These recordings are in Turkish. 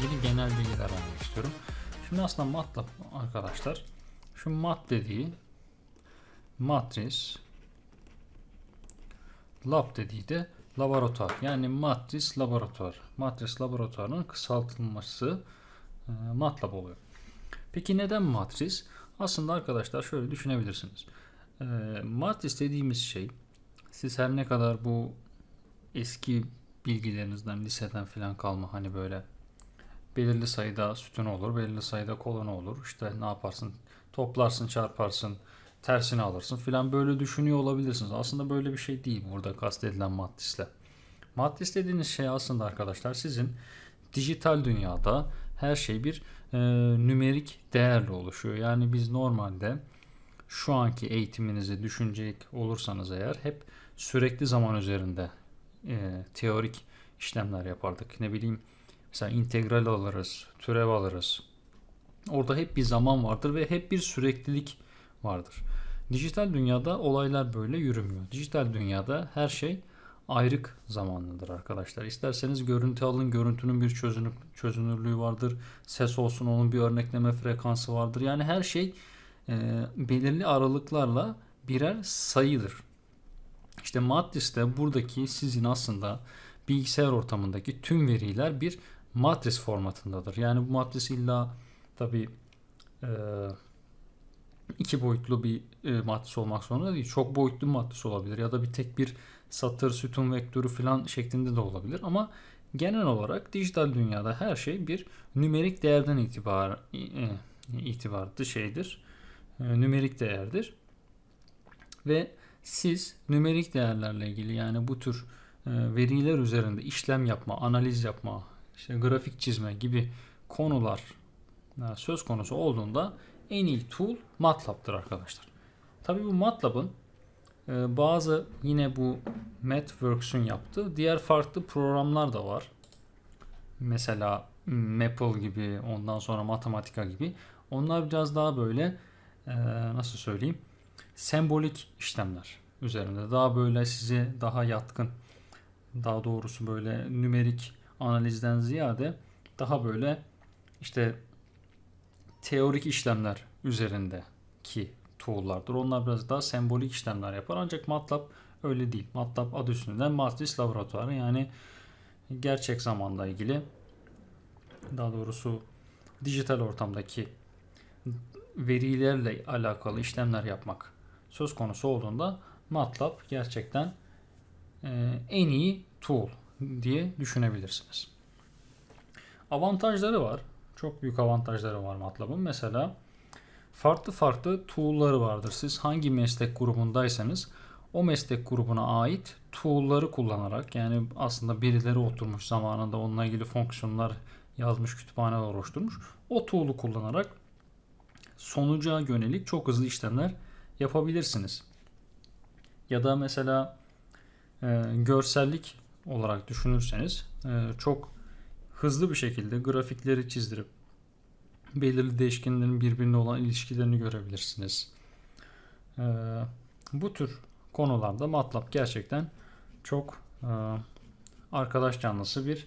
ilgili genel bilgiler vermek istiyorum. Şimdi aslında MATLAB arkadaşlar şu mat dediği matris lab dediği de laboratuvar. Yani matris laboratuvar. Matris laboratuvarının kısaltılması e, MATLAB oluyor. Peki neden matris? Aslında arkadaşlar şöyle düşünebilirsiniz. E, matris dediğimiz şey siz her ne kadar bu eski bilgilerinizden liseden falan kalma hani böyle belirli sayıda sütun olur, belirli sayıda kolonu olur. İşte ne yaparsın? Toplarsın, çarparsın, tersini alırsın filan böyle düşünüyor olabilirsiniz. Aslında böyle bir şey değil burada kastedilen matrisle. Matris dediğiniz şey aslında arkadaşlar sizin dijital dünyada her şey bir e, nümerik değerle oluşuyor. Yani biz normalde şu anki eğitiminizi düşünecek olursanız eğer hep sürekli zaman üzerinde e, teorik işlemler yapardık. Ne bileyim mesela integral alırız, türev alırız. Orada hep bir zaman vardır ve hep bir süreklilik vardır. Dijital dünyada olaylar böyle yürümüyor. Dijital dünyada her şey ayrık zamanlıdır arkadaşlar. İsterseniz görüntü alın, görüntünün bir çözünür, çözünürlüğü vardır. Ses olsun onun bir örnekleme frekansı vardır. Yani her şey e, belirli aralıklarla birer sayıdır. İşte Matris'te buradaki sizin aslında bilgisayar ortamındaki tüm veriler bir matris formatındadır. Yani bu matris illa tabi e, iki boyutlu bir e, matris olmak zorunda değil. Çok boyutlu bir matris olabilir ya da bir tek bir satır, sütun vektörü falan şeklinde de olabilir. Ama genel olarak dijital dünyada her şey bir nümerik değerden itibar e, itibarlı şeydir. E, nümerik değerdir. Ve siz nümerik değerlerle ilgili yani bu tür e, veriler üzerinde işlem yapma, analiz yapma, işte grafik çizme gibi konular e, söz konusu olduğunda en iyi tool MATLAB'dır arkadaşlar. Tabii bu MATLAB'ın e, bazı yine bu MathWorks'un yaptığı diğer farklı programlar da var. Mesela Maple gibi, ondan sonra Matematika gibi. Onlar biraz daha böyle e, nasıl söyleyeyim? Sembolik işlemler üzerinde. Daha böyle size daha yatkın, daha doğrusu böyle nümerik analizden ziyade daha böyle işte teorik işlemler üzerindeki tool'lardır. Onlar biraz daha sembolik işlemler yapar. Ancak MATLAB öyle değil. MATLAB adı üstünden matris laboratuvarı yani gerçek zamanda ilgili daha doğrusu dijital ortamdaki verilerle alakalı işlemler yapmak söz konusu olduğunda MATLAB gerçekten e, en iyi tool diye düşünebilirsiniz. Avantajları var. Çok büyük avantajları var MATLAB'ın. Mesela farklı farklı tool'ları vardır. Siz hangi meslek grubundaysanız o meslek grubuna ait tool'ları kullanarak yani aslında birileri oturmuş zamanında onunla ilgili fonksiyonlar yazmış, kütüphaneler oluşturmuş. O tool'u kullanarak sonuca yönelik çok hızlı işlemler yapabilirsiniz. Ya da mesela e, görsellik olarak düşünürseniz e, çok hızlı bir şekilde grafikleri çizdirip belirli değişkenlerin birbirine olan ilişkilerini görebilirsiniz. E, bu tür konularda MATLAB gerçekten çok e, arkadaş canlısı bir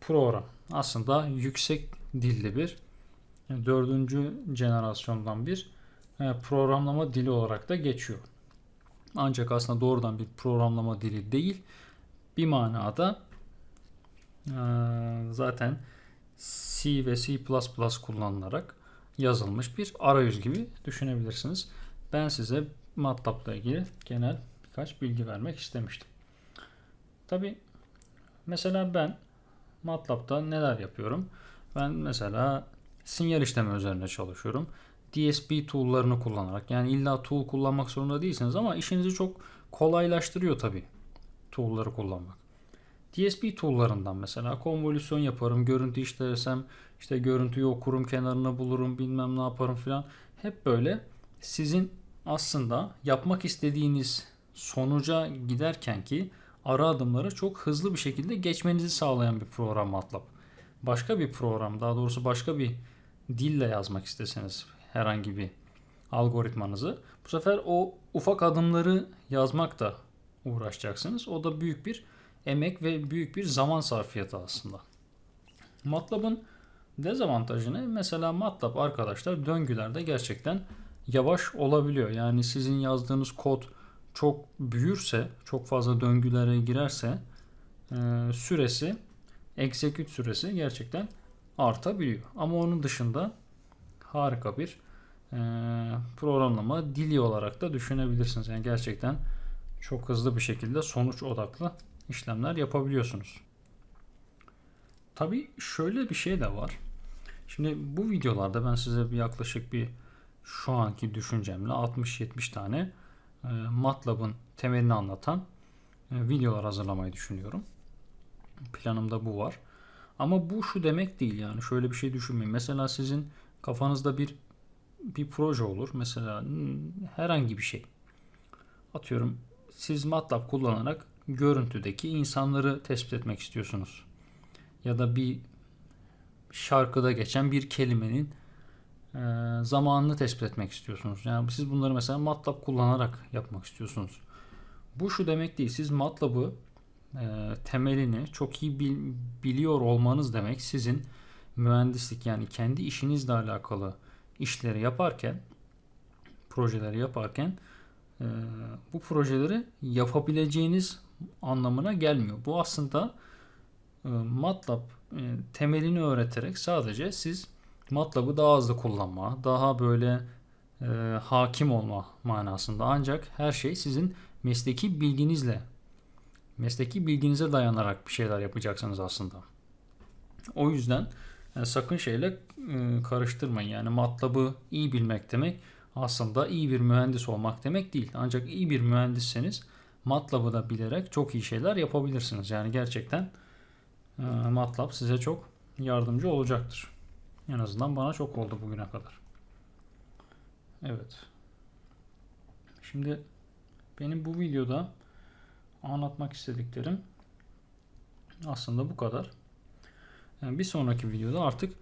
program. Aslında yüksek dilli bir dördüncü jenerasyondan bir programlama dili olarak da geçiyor. Ancak aslında doğrudan bir programlama dili değil. Bir manada e, zaten C ve C++ kullanılarak yazılmış bir arayüz gibi düşünebilirsiniz. Ben size MATLAB'la ilgili genel birkaç bilgi vermek istemiştim. Tabi mesela ben MATLAB'da neler yapıyorum? Ben mesela sinyal işleme üzerine çalışıyorum. DSP tool'larını kullanarak yani illa tool kullanmak zorunda değilsiniz ama işinizi çok kolaylaştırıyor tabi tool'ları kullanmak. DSP tool'larından mesela konvolüsyon yaparım, görüntü işlersem işte görüntüyü okurum, kenarını bulurum, bilmem ne yaparım filan. Hep böyle sizin aslında yapmak istediğiniz sonuca giderken ki ara adımları çok hızlı bir şekilde geçmenizi sağlayan bir program MATLAB. Başka bir program, daha doğrusu başka bir dille yazmak isteseniz herhangi bir algoritmanızı bu sefer o ufak adımları yazmak da uğraşacaksınız. O da büyük bir emek ve büyük bir zaman sarfiyatı aslında. MATLAB'ın dezavantajı ne? Mesela MATLAB arkadaşlar döngülerde gerçekten yavaş olabiliyor. Yani sizin yazdığınız kod çok büyürse, çok fazla döngülere girerse e, süresi, execute süresi gerçekten artabiliyor. Ama onun dışında harika bir e, programlama dili olarak da düşünebilirsiniz. Yani gerçekten çok hızlı bir şekilde sonuç odaklı işlemler yapabiliyorsunuz. Tabii şöyle bir şey de var. Şimdi bu videolarda ben size bir yaklaşık bir şu anki düşüncemle 60-70 tane e, MATLAB'ın temelini anlatan e, videolar hazırlamayı düşünüyorum. Planımda bu var. Ama bu şu demek değil yani şöyle bir şey düşünmeyin. Mesela sizin kafanızda bir bir proje olur. Mesela hmm, herhangi bir şey. Atıyorum siz MATLAB kullanarak görüntüdeki insanları tespit etmek istiyorsunuz. Ya da bir şarkıda geçen bir kelimenin e, zamanını tespit etmek istiyorsunuz. Yani siz bunları mesela MATLAB kullanarak yapmak istiyorsunuz. Bu şu demek değil. Siz MATLAB'ı e, temelini çok iyi bil- biliyor olmanız demek sizin mühendislik yani kendi işinizle alakalı işleri yaparken projeleri yaparken e, bu projeleri yapabileceğiniz anlamına gelmiyor. Bu aslında e, MATLAB e, temelini öğreterek sadece siz MATLAB'ı daha hızlı kullanma, daha böyle e, hakim olma manasında. Ancak her şey sizin mesleki bilginizle, mesleki bilginize dayanarak bir şeyler yapacaksınız aslında. O yüzden e, sakın şeyle e, karıştırmayın. Yani MATLAB'ı iyi bilmek demek aslında iyi bir mühendis olmak demek değil. Ancak iyi bir mühendisseniz MATLAB'ı da bilerek çok iyi şeyler yapabilirsiniz. Yani gerçekten e, MATLAB size çok yardımcı olacaktır. En azından bana çok oldu bugüne kadar. Evet. Şimdi benim bu videoda anlatmak istediklerim aslında bu kadar. Yani bir sonraki videoda artık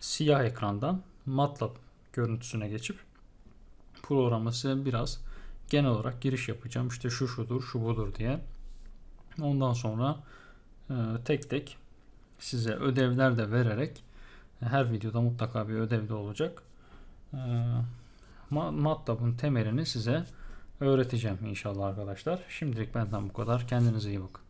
siyah ekrandan MATLAB görüntüsüne geçip programı size biraz genel olarak giriş yapacağım. İşte şu şudur, şu budur diye. Ondan sonra e, tek tek size ödevler de vererek her videoda mutlaka bir ödev de olacak. E, Ma- MATLAB'ın temelini size öğreteceğim inşallah arkadaşlar. Şimdilik benden bu kadar. Kendinize iyi bakın.